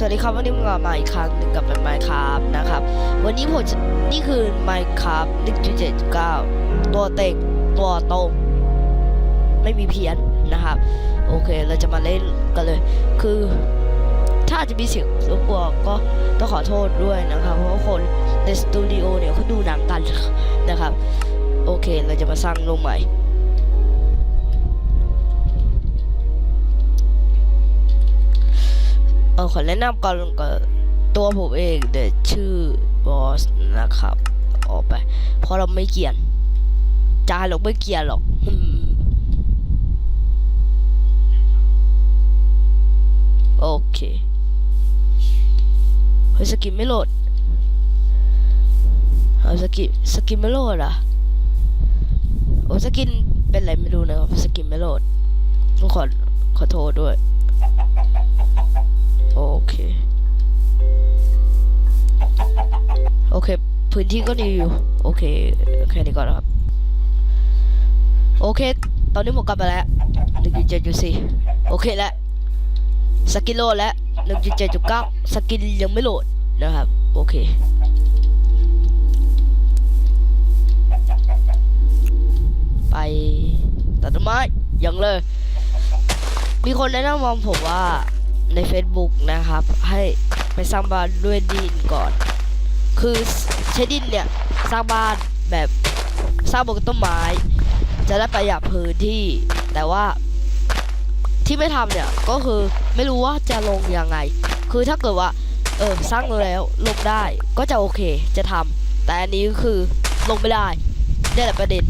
สวัสดีครับวันนี้ผมกลับมาอีกครั้งหนึ่งกับเป็น Minecraft นะครับ วันนี้ผมจะนี่คือ Minecraft 1.7.9ตัวเต็งตัวโตรงไม่มีเพี้ยนนะครับ โอเคเราจะมาเล่นกันเลย คือ ถ้าจจะมีเสียงรบกวนก็ต้องขอโทษด้วยนะครับ เพราะว่าคนในสตูดิโอเนี่ยเขาดูหนังกันนะครับ โอเคเราจะมาสร้างโลกใหม่ ออขอแนะนำก่อนกับตัวผมเองเดี๋ยวชื่อบอสนะครับ ออกไป เพราะเราไม่เกลียนจาเราไม่เกลียนหรอกโอเคเฮ้ยสกินไม่โหลดเอาสกินสกินไม่โหลดอะโอ้สกินเป็นไรไม่รู้นะครับสกินไม่โหลดต้องขอขอโทษด้วย โอเค โอเค พื้นที่ก็ดีอยู่ โอเค แค่นี้ก่อนนะครับ โอเค ตอนนี้ผมกลับมาแล้วหนึ่งจุดเจ็ดจุดสี่โอเคแล้ว สกินโหลดแล้วหนึ่งจุดเจ็ดจุดเก้าสกินยังไม่โหลดนะครับ โอเคไปตัดต้นไม้ยังเลย มีคนแนะนำมาผมว่า ใน Facebook นะครับ ให้ไปสร้างบ้านด้วยดินก่อน คือใช้ดินเนี่ยสร้างบ้านแบบสร้างบนต้นไม้ จะได้ประหยัดพื้นที่ แต่ว่าที่ไม่ทำเนี่ยก็คือไม่รู้ว่าจะลงยังไง คือถ้าเกิดว่าเออสร้างแล้วลงได้ก็จะโอเคจะทำแต่อันนี้คือลงไม่ได้นี่แหละประเด็น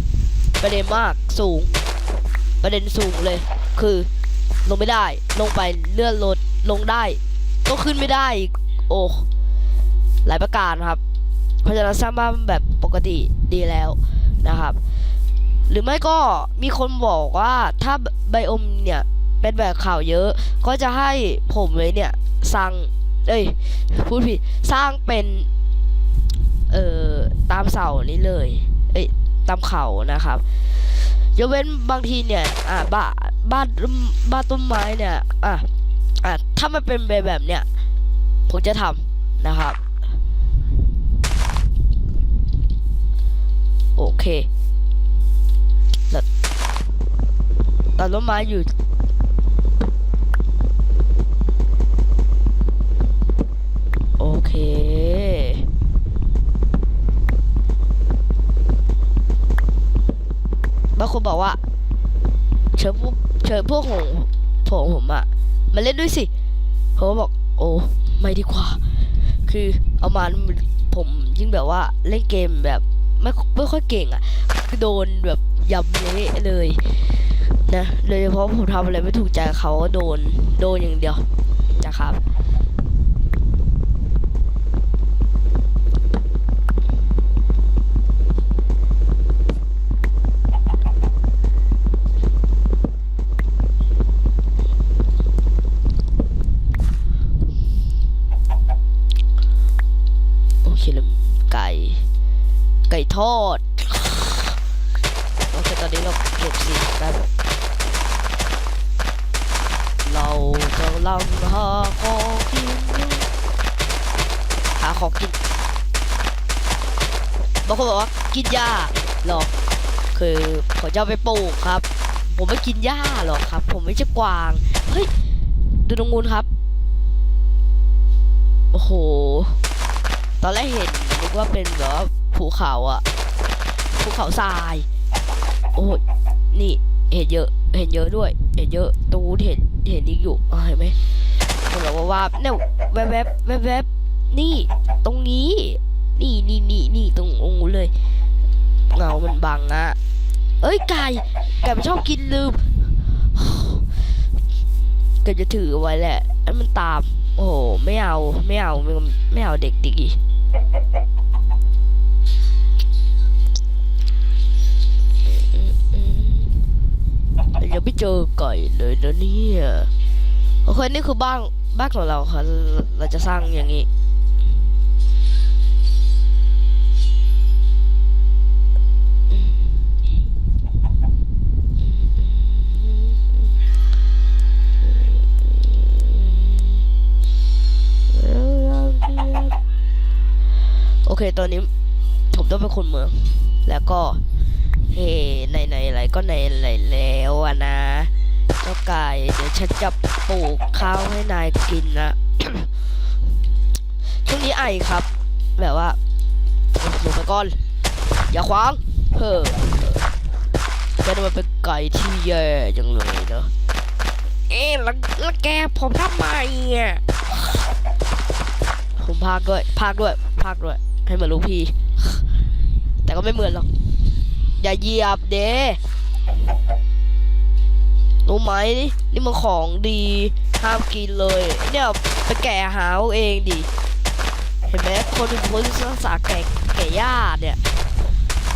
ประเด็นมากสูง ประเด็นสูงเลย คือลงไม่ได้ลงไปเลื่อนรถ ลงได้ ก็ขึ้นไม่ได้อีกโอ้หลายประการครับเพราะฉะนั้นสร้างบ้านแบบปกติดีแล้วนะครับ หรือไม่ก็มีคนบอกว่าถ้าไบโอมเนี่ยเป็นแบบข่าวเยอะ ก็จะให้ผมเลยเนี่ยสร้างเอ้ยพูดผิดสร้างเป็นเอ่อตามเสานี้เลยเอ้ยตามเขานะครับยกเว้นบางทีเนี่ยอ่าบ้าบ้านบ้านต้นไม้เนี่ยอะอะ ถ้ามันเป็นแบบแบบเนี้ยผมจะทำนะครับ โอเคแล้วตัดต้นไม้อยู่โอเค บางคนบอกว่า เชิญพวกเชิญพวกผมผมอะมาเล่นด้วยสิ เขาบอก โอ้ไม่ดีกว่า คือเอามาผมยิ่งแบบว่าเล่นเกมแบบไม่ไม่ค่อยเก่งอะคือโดนแบบยำเละเลยนะโดยเฉพาะผมทำอะไรไม่ถูกใจเขาก็โดนโดนอย่างเดียวนะครับ โอเคแล้วไก่ ไก่ทอด โอเค ตอนนี้เราเก็บสีแบบเรากำลังหาของกินหาของกินบางคนบอกว่ากินหญ้าหรอกคือผมจะเอาไปปลูกครับ ผมไม่กินหญ้าหรอกครับ ผมไม่ใช่กวาง เฮ้ย ดูตรงนู้นครับ โอ้โห ตอนแรกเห็นนึกว่าเป็นแบบว่าภูเขาอะภูเขาทราย โอ้ยนี่เห็นเยอะ เห็นเยอะด้วย เห็นเยอะตูนเห็นเห็นนี่อยู่เห็นไหมคนบอกว่าว่าเนี่ยแวบแวบแวบแวบนี่ ตรงนี้ นี่นี่นี่นี่ตรงองค์เลย เงา มันบังอะเอ้ยไก่ไก่มันชอบกินลืมก็จะถือไว้แหละให้มันตาม โอ้โหไม่เอาไม่เอาไม่เอาเด็กดิกยังไม่เจอไก่เลยนะเนี่ยโอเคนี่คือบ้านบ้านของเราค่ะเราจะสร้างอย่างนี้ เค ตอนนี้ผมต้องเป็นคนเมืองแล้วก็เฮ้ในในอะไรก็ในไหนแล้วอะนะเจ้าไก่เดี๋ยวฉันจะปลูกข้าวให้นายกินนะช่วงนี้ไอครับ แบบว่าลงไปก่อน อย่าขวางเฮ้อแกนี่มันเป็นไก่ที่แย่จังเลยเนอะเอ๊ะแล้วแล้วแกผมทำไมอะผมพากด้วยพากด้วยพากด้วย ให้เหมือนลูกพี่ แต่ก็ไม่เหมือนหรอก อย่าเหยียบเด้รู้ไหมนี่นี่มันของดีห้ามกินเลย เนี่ยไปแก่หาเองดิเห็นไหมคนเป็นคนที่รักษาแก่แก่ญาเนี่ย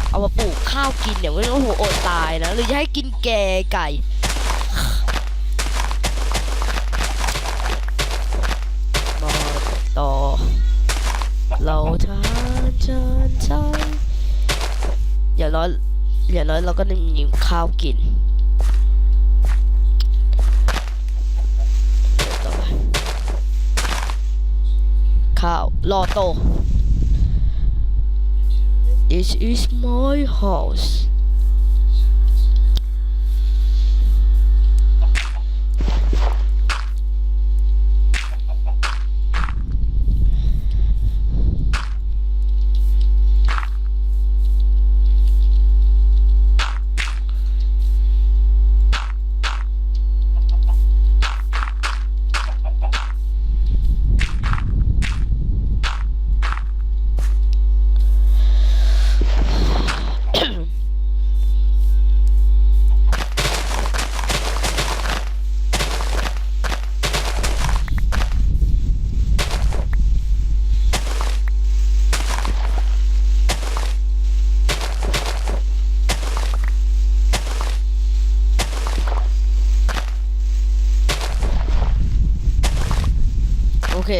เอามาปลูกข้าวกินเนี่ยไม่ต้องหัวอดตายนะหรือจะให้กินแก่ไก่มาต่อ เราทา จานใช้อย่างน้อยอย่างน้อยเราก็ได้มีข้าวกินต่อไปข้าวรอโต This is my house เค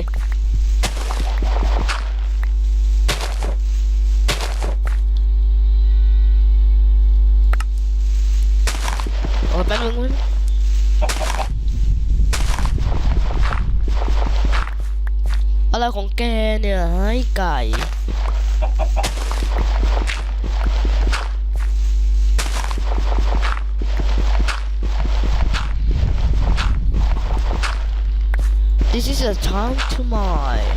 โอ้ยแป๊บนึงมันอะไรของแกเนี่ยไห้ไก่ This is a time to mine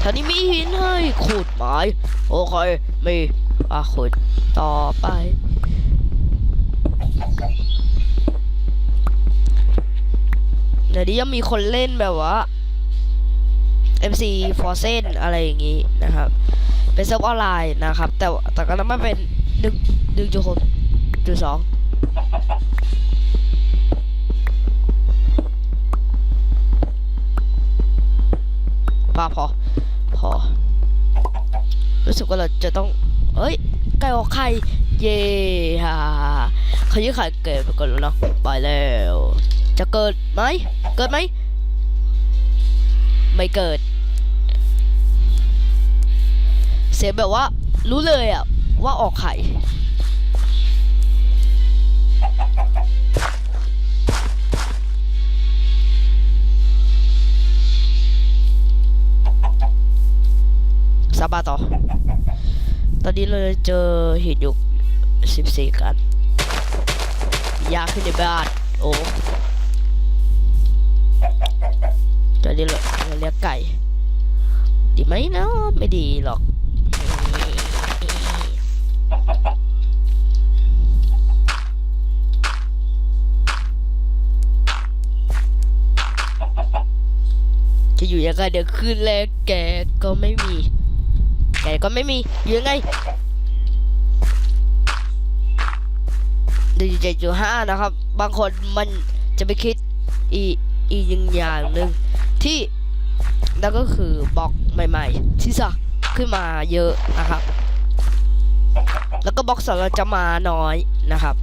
ท่านี้มีหินให้ขุดไม้โอเคมีอะขุดต่อไป เดี๋ยวนี้ยังมีคนเล่นแบบว่า MC f o r z e n อะไรอย่างงี้นะครับ เป็นเซิร์ฟออนไลน์นะครับ แต่แต่ก็ไม่เป็นดึงดึงจุดหกจุดสอง ปาพอ พอ รู้สึกว่าเราจะต้อง เอ้ย ไก่ออกไข่ เย่ฮ่าเขายื้อไข่เกิดไปก่อนแล้วเนาะไปแล้ว จะเกิดไหม เกิดไหม ไม่เกิด เสียงแบบว่า รู้เลยอะว่าออกไข่ สาต่อ ตอนนี้เราเจอหินอยู่สิบสี่กันยากขึ้นในบ้านโอ้ตอนนี้เราเราเลี้ยงไก่ ดีไหมนะไม่ดีหรอกจะอยู่ยังไงเดี๋ยวคืนแรกแกก็ไม่มี แกก็ไม่มีอยู่ยังไงหนึ่งเจ็ดจุดห้านะครับ บางคนมันจะไปคิดอีอีกอย่างหนึ่งที่นั่นก็คือบล็อกใหม่ๆ ที่สะขึ้นมาเยอะนะครับ แล้วก็บล็อกสำหรับจะมาน้อยนะครับ